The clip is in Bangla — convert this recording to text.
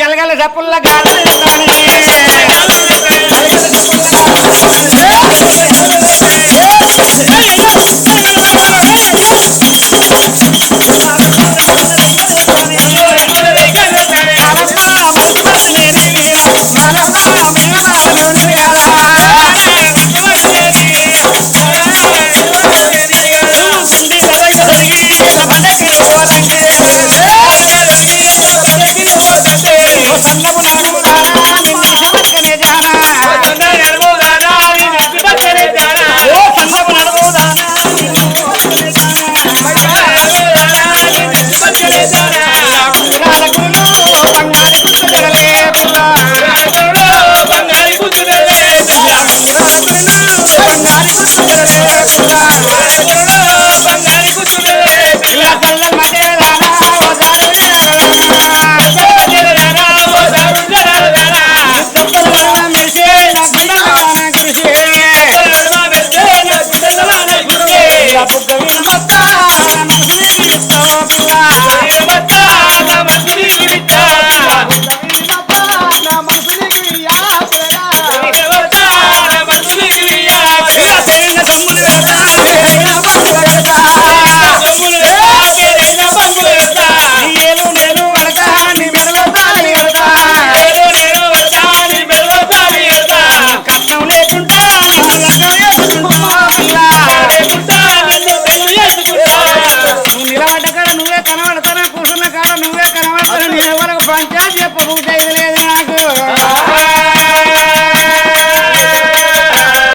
గలగల చప్పుల్లా గాలి Let's go. पहुँचा के पहुँचा इतने